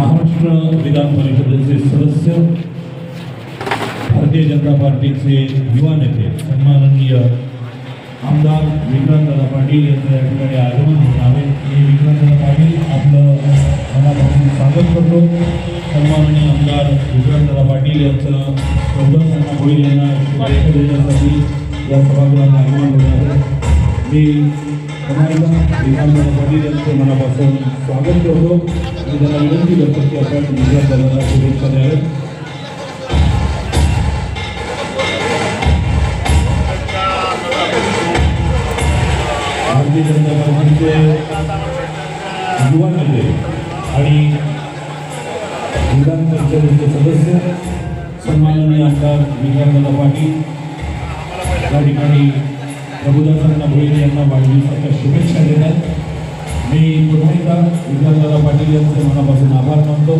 महाराष्ट्र विधान परिषदेचे सदस्य भारतीय जनता पार्टीचे युवा नेते सन्माननीय आमदार विक्रांतदादा पाटील यांचं या ठिकाणी आगमन होत आहे मी विक्रांतदादा पाटील आपलं मनापासून स्वागत करतो. सन्माननीय आमदार विक्रांतदादा पाटील यांचं प्रबोधन होईल यांना शुभेच्छा देण्यासाठी या सभागृहात आगमन होत आहे. मी पाटील यांचं मनापासून स्वागत करतो आणि त्यांना विनंती करतो की आपण विक्रांतदादाला शुभेच्छा द्याव्यात भारतीय जनता पार्टीचे युवा नेते आणि विधान परिषदेचे सदस्य सन्माननीय आमदार विक्रांतदादा पाटील या ठिकाणी प्रभुदासांना भोईर यांना वाढदिवसाच्या शुभेच्छा देतात. मी पुन्हा एकदा विद्यादादा पाटील यांचे मनापासून आभार मानतो.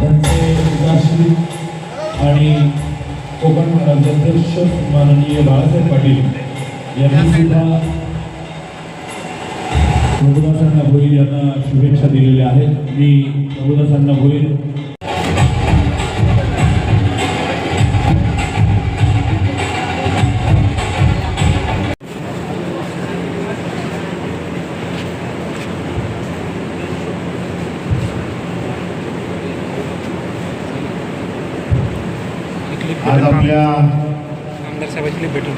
त्यांचे उदाशी आणि कोकण राज्याध्यक्ष माननीय बाळासाहेब पाटील यांनी सुद्धा प्रभुदासांना भोईर यांना शुभेच्छा दिलेल्या आहेत. मी प्रभुदासांना भोईर आज आपल्या आमदार साहेबांची भेटून.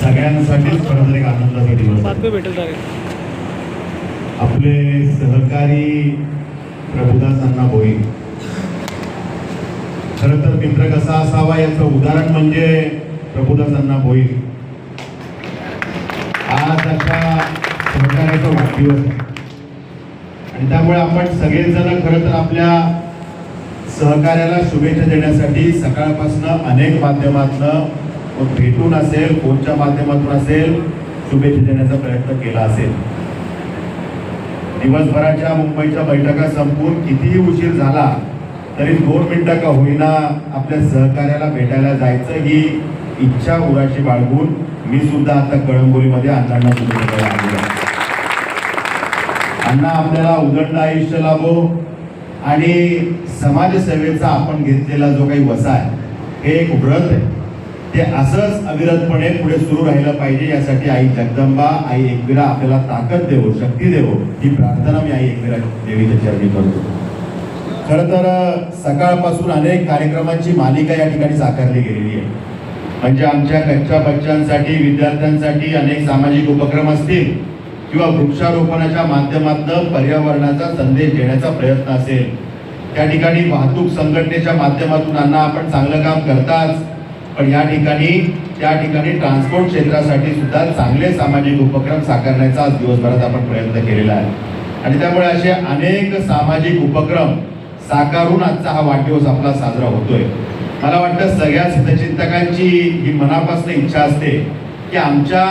सगळ्यांसाठीच खरं तर एक आनंदाचा दिवस भेटेल आपले सहकारी प्रभुदास अण्णा भोई. खरं तर मित्र कसा असावा याचं उदाहरण म्हणजे प्रभुदास अण्णा भोई. आज अशा सहकार्याचा वाढदिवस आहे. आणि त्यामुळे आपण सगळेजण खरं तर आपल्या सहकार्याला शुभेच्छा देण्यासाठी सकाळपासून अनेक माध्यमातनं भेटून असेल कोणच्या माध्यमातून असेल शुभेच्छा देण्याचा प्रयत्न केला असेल. दिवसभराच्या मुंबईच्या बैठका संपून कितीही उशीर झाला तरी दोन मिनटं का होईना आपल्या सहकार्याला भेटायला जायचं ही इच्छा उराशी बाळगून मी सुद्धा आता कळंबोलीमध्ये अण्णांना सुरू द्यायला आलेलो अण्णा आपल्याला उदंड आयुष्य लाभो. आणि समाजसेवेचा आपण घेतलेला जो काही वसा आहे हे एक व्रत आहे. ते असंच अविरतपणे पुढे सुरू राहिलं पाहिजे यासाठी आई जगदंबा आई एकविरा आपल्याला ताकद देवो शक्ती देवो ही प्रार्थना मी आई एकविरा देवीच्या चरणी करतो. खरं तर सकाळपासून अनेक कार्यक्रमांची मालिका या ठिकाणी साकारली गेलेली आहे. म्हणजे आमच्या कच्च्या बच्चांसाठी विद्यार्थ्यांसाठी अनेक सामाजिक उपक्रम असतील किंवा वृक्षारोपणाच्या माध्यमातून पर्यावरणाचा संदेश देण्याचा प्रयत्न असेल. त्या ठिकाणी वाहतूक संघटनेच्या माध्यमातून अण्णा आपण चांगलं काम करताच. पण या ठिकाणी त्या ठिकाणी ट्रान्सपोर्ट क्षेत्रासाठी सुद्धा चांगले सामाजिक उपक्रम साकारण्याचा आज दिवसभरात आपण प्रयत्न केलेला आहे. आणि त्यामुळे असे अनेक सामाजिक उपक्रम साकारून आजचा हा वाढदिवस आपला साजरा होतोय. मला वाटतं सगळ्या हितचिंतकांची ही मनापासून इच्छा असते की आमच्या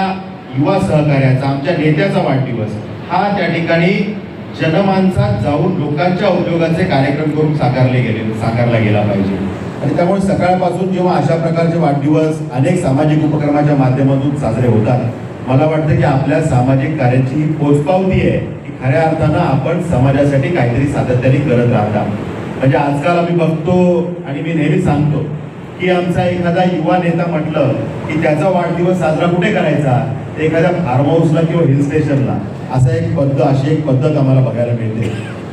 युवा सहकार्याचा आमच्या नेत्याचा वाढदिवस. हा त्या ठिकाणी जनमानसात जाऊन लोकांच्या उपयोगाचे कार्यक्रम करून साकारले गेले साकारला गेला पाहिजे. आणि त्यामुळे सकाळपासून जेव्हा अशा प्रकारचे वाढदिवस अनेक सामाजिक उपक्रमाच्या माध्यमातून साजरे होतात मला वाटतं की आपल्या सामाजिक कार्याची ही पोचपावती आहे की खऱ्या अर्थानं आपण समाजासाठी काहीतरी सातत्याने करत राहता. म्हणजे आजकाल आम्ही बघतो आणि मी नेहमी सांगतो की आमचा एखादा युवा नेता म्हटलं की त्याचा वाढदिवस साजरा कुठे करायचा? एखाद्या फार्म हाऊसला किंवा हिल स्टेशनला असा एक पद्धत अशी एक पद्धत आम्हाला बघायला मिळते.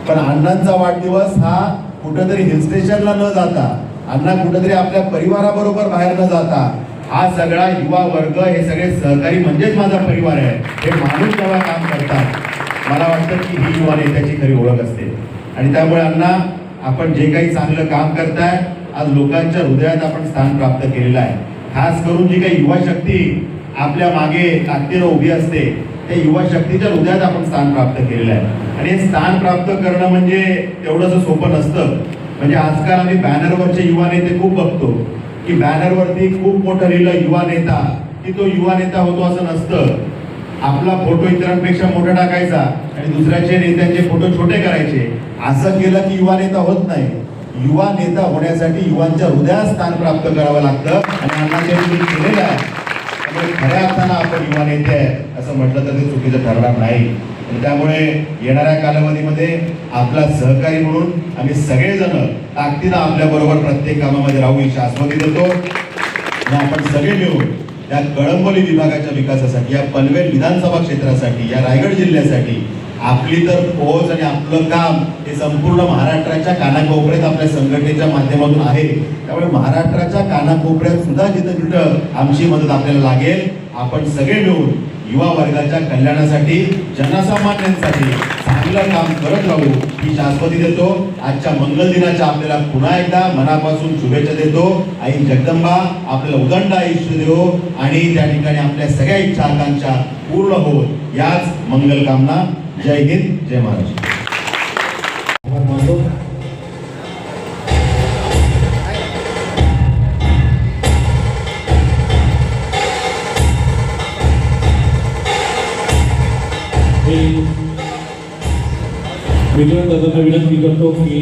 पण अण्णांचा वाढदिवस हा कुठंतरी हिल स्टेशनला न जाता अण्णा कुठंतरी आपल्या परिवाराबरोबर बाहेर न जाता हा सगळा युवा वर्ग हे सगळे सहकारी म्हणजेच माझा परिवार आहे हे माणूस जेव्हा काम करतात मला वाटतं की ही युवा नेत्याची खरी ओळख असते. आणि त्यामुळे अण्णा आपण जे काही चांगलं काम करताय आज लोकांच्या हृदयात आपण स्थान प्राप्त केलेलं आहे. खास करून जी काही युवा शक्ती आपल्या मागे ताकदीनं उभी असते त्या युवा शक्तीच्या हृदयात आपण स्थान प्राप्त केलेलं आहे. आणि हे स्थान प्राप्त करणं म्हणजे तेवढंसं सोपं नसतं. म्हणजे आजकाल आम्ही बॅनरवरचे युवा नेते खूप बघतो की बॅनरवरती खूप मोठं लिहिलं युवा नेता की तो युवा नेता होतो असं नसतं. आपला फोटो इतरांपेक्षा मोठा टाकायचा आणि दुसऱ्याचे नेत्यांचे फोटो छोटे करायचे. असं केलं की युवा नेता होत नाही. युवा नेता होण्यासाठी युवांच्या हृदयात स्थान प्राप्त करावं लागतं आणि अण्णाच्या केलेलं आहे त्यामुळे खऱ्या अर्थानं आपण युवा नेते आहे असं म्हटलं तर ते चुकीचं ठरणार नाही. त्यामुळे येणाऱ्या कालावधीमध्ये आपला सहकारी म्हणून आम्ही सगळेजण ताकदीनं आपल्याबरोबर प्रत्येक कामामध्ये राहू ही शाश्वती देतो. आणि आपण सगळे मिळून या कळंबोली विभागाच्या विकासासाठी या पनवेल विधानसभा क्षेत्रासाठी या रायगड जिल्ह्यासाठी आपली तर पोहोच आणि आपलं काम हे संपूर्ण महाराष्ट्राच्या कानाकोपऱ्यात आपल्या संघटनेच्या माध्यमातून आहे. त्यामुळे महाराष्ट्राच्या कानाकोपऱ्यात सुद्धा जिथं तिथं आमची मदत आपल्याला लागेल आपण सगळे मिळून युवा वर्गाच्या कल्याणासाठी जनसामान्यांसाठी चांगलं काम करत राहू ही शाश्वती देतो. आजच्या मंगल दिनाच्या आपल्याला पुन्हा एकदा मनापासून शुभेच्छा देतो. आई जगदंबा आपल्याला उदंड आयुष्य देव आणि त्या ठिकाणी आपल्या सगळ्या इच्छा आकांक्षा पूर्ण होत याच मंगल कामना जय हिंद जय महाराष्ट्र आभार मानतो मी विक्रांत दादांना विनंती करतो की